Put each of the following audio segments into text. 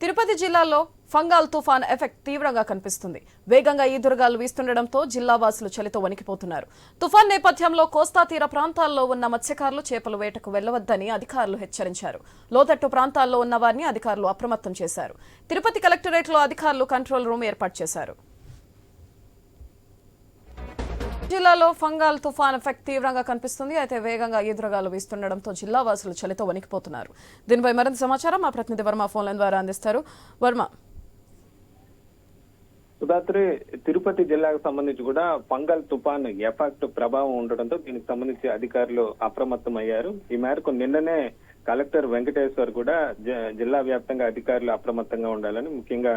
తిరుపతి జిల్లాలో ఫంగాల్ తుఫాన్ ఎఫెక్ట్ తీవ్రంగా కనిపిస్తుంది. వేగంగా ఈదురుగాలు వీస్తుండటంతో జిల్లావాసులు చలితో వణికిపోతున్నారు. తుఫాన్ నేపథ్యంలో కోస్తా తీర ప్రాంతాల్లో ఉన్న మత్స్యకారులు చేపల వేటకు వెళ్ళవద్దని అధికారులు హెచ్చరించారు. లోతట్టు ప్రాంతాల్లో ఉన్న వారిని అధికారులు అప్రమత్తం చేశారు. తిరుపతి కలెక్టరేట్లో అధికారులు కంట్రోల్ రూమ్ ఏర్పాటు చేశారు. జిల్లాలో ఫంగాల్ తుఫాన్ ఎఫెక్ట్ తీవ్రంగా కనిపిస్తుంది. అయితే వేగంగా ఈదురగాలు వీస్తుండటంతో జిల్లా వాసులు చలితో వణికిపోతున్నారు. దీనిపై మరింత సమాచారం మా ప్రతినిధి వర్మ ఫోన్ ద్వారా అందిస్తారు. వర్మ. సుధాత్రి తిరుపతి జిల్లాకు సంబంధించి కూడా పంగల్ తుఫాన్ ఎఫెక్ట్ ప్రభావం ఉండడంతో దీనికి సంబంధించి అధికారులు అప్రమత్తం అయ్యారు ఈ మేరకు నిన్ననే కలెక్టర్ వెంకటేశ్వర్ కూడా జిల్లా వ్యాప్తంగా అధికారులు అప్రమత్తంగా ఉండాలని ముఖ్యంగా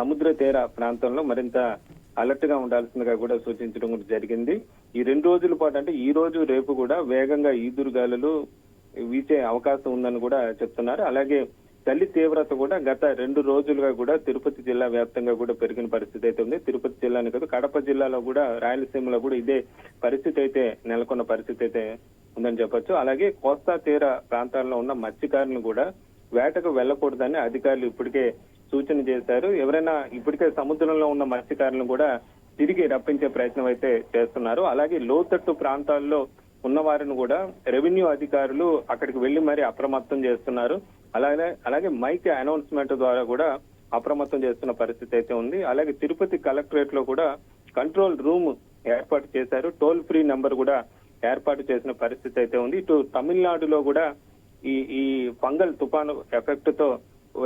సముద్ర తీర ప్రాంతంలో మరింత అలర్ట్గా ఉండాల్సిందిగా కూడా సూచించడం కూడా జరిగింది. ఈ రెండు రోజుల పాటు అంటే ఈ రోజు రేపు కూడా వేగంగా ఈదురుగాలులు వీచే అవకాశం ఉందని కూడా చెప్తున్నారు. అలాగే చలి తీవ్రత కూడా గత రెండు రోజులుగా కూడా తిరుపతి జిల్లా వ్యాప్తంగా కూడా పెరిగిన పరిస్థితి అయితే ఉంది. తిరుపతి జిల్లాని కాదు కడప జిల్లాలో కూడా రాయలసీమలో కూడా ఇదే పరిస్థితి అయితే నెలకొన్న పరిస్థితి అయితే ఉందని చెప్పొచ్చు. అలాగే కోస్తా తీర ప్రాంతాల్లో ఉన్న మత్స్యకారులను కూడా వేటకు వెళ్ళకూడదని అధికారులు ఇప్పటికే సూచన చేశారు. ఎవరైనా ఇప్పటికే సముద్రంలో ఉన్న మత్స్యకారులను కూడా తిరిగి రప్పించే ప్రయత్నం అయితే చేస్తున్నారు. అలాగే లోతట్టు ప్రాంతాల్లో ఉన్న వారిని కూడా రెవెన్యూ అధికారులు అక్కడికి వెళ్ళి మరి అప్రమత్తం చేస్తున్నారు. అలాగే అలాగే మైక్ అనౌన్స్మెంట్ ద్వారా కూడా అప్రమత్తం చేస్తున్న పరిస్థితి అయితే ఉంది. అలాగే తిరుపతి కలెక్టరేట్లో కూడా కంట్రోల్ రూమ్ ఏర్పాటు చేశారు. టోల్ ఫ్రీ నెంబర్ కూడా ఏర్పాటు చేసిన పరిస్థితి అయితే ఉంది. ఇటు తమిళనాడులో కూడా ఈ ఈ ఫంగల్ తుఫాను ఎఫెక్ట్తో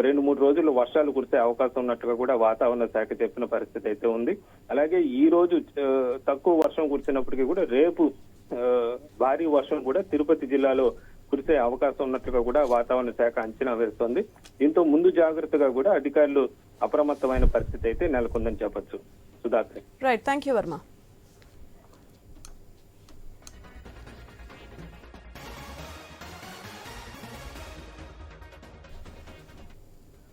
రెండు మూడు రోజులు వర్షాలు కురిసే అవకాశం ఉన్నట్టుగా కూడా వాతావరణ శాఖ చెప్పిన పరిస్థితి అయితే ఉంది. అలాగే ఈ రోజు తక్కువ వర్షం కురిసినప్పటికీ కూడా రేపు భారీ వర్షం కూడా తిరుపతి జిల్లాలో కురిసే అవకాశం ఉన్నట్టుగా కూడా వాతావరణ శాఖ అంచనా వేస్తోంది. దీంతో ముందు జాగ్రత్తగా కూడా అధికారులు అప్రమత్తమైన పరిస్థితి అయితే నెలకొందని చెప్పొచ్చు. Sudhakar. Right thank you Varma